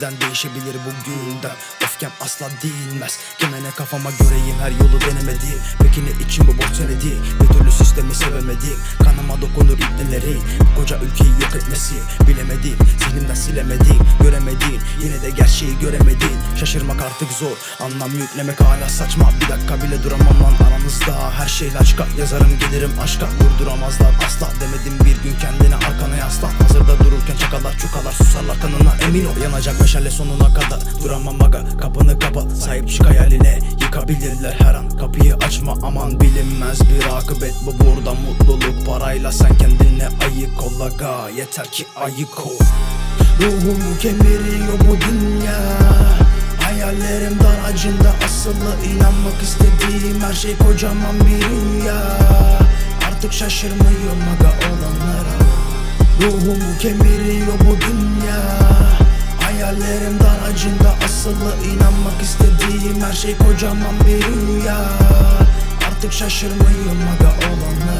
değişebilir bugünden Öfkem asla dinmez Kime ne kafama göreyim her yolu denemedi. Peki ne için bu borç senedi? Bir türlü sistemi sevemedik Kanıma dokunur ipneleri. Koca ülkeyi yok etmesi. Bilemedim zihnimden silemedim Göremedim yine de gerçeği göremedin Şaşırmak artık zor. Anlam yüklemek hala saçma. Bir dakika bile duramam lan aranızda Her şey laçka yazarım gelirim aşka. Durduramazlar asla demedim bir gün kendine çakalar çukalar susarlar kanına. Emin ol Yanacak meşale sonuna kadar. Duramam aga Kapını kapat sahip çık hayaline. Yıkabilirler her an. Kapıyı açma aman bilinmez bir akıbet. Bu burada mutluluk parayla sen kendine ayık ol aga. Yeter ki ayık ol. Ruhumu kemiriyor bu dünya. Hayallerim daracında asılı. İnanmak istediğim her şey kocaman bir rüya. Artık şaşırmıyorum aga olanlara Ruhumu kemiriyor bu dünya. Hayallerim daracında asılı inanmak istediğim her şey kocaman bir rüya. Artık şaşırmıyorum aga olanlara